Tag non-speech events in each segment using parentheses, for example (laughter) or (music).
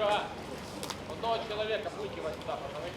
Серега, одного человека выкивать туда, пацаны.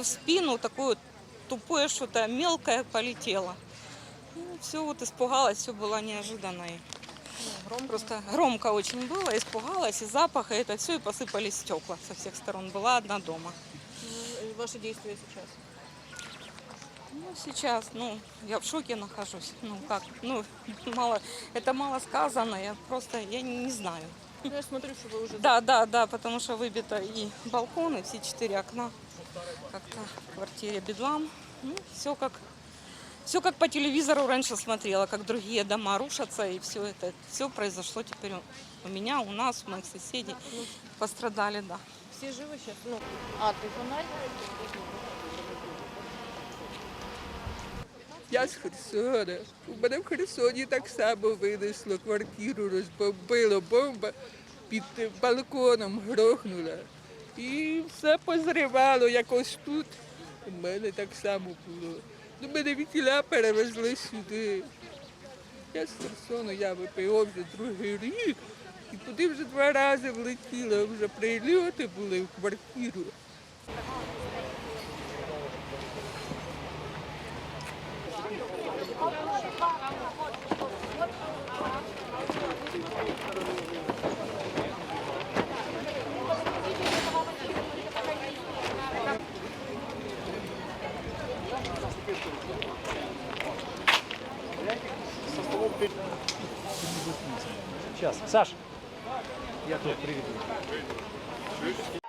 В спину такое тупое что-то мелкое полетело. все вот испугалась, все было неожиданно. И Просто громко очень было, испугалась, и запах, и это все, и посыпались стекла со всех сторон. Была одна дома. Ну, Ваши действия сейчас? Ну, сейчас, ну, я в шоке нахожусь. Ну, как, ну, (laughs) мало, это мало сказано, я просто, я не, не знаю. Ну, я смотрю, что вы уже... Да, да, да, потому что выбито и балкон, и все четыре окна. Как-то в квартире бедлам. Ну, все как, все как по телевизору раньше смотрела, как другие дома рушатся, и все это, все произошло теперь у- меня, у нас, у моих соседей. Пострадали, да. Все живы сейчас? Ну, а, ты фонарь? Я з Херсона. У мене в Херсоні так само винесло, квартиру розбомбило, бомба під балконом грохнула. І все позривало якось тут. У мене так само було. Ну, мене від тіля перевезли сюди. Я з Херсону, я ВПО вже другий рік. І туди вже два рази влетіла, вже прильоти були в квартиру. Сейчас. Саш, я тут приведу.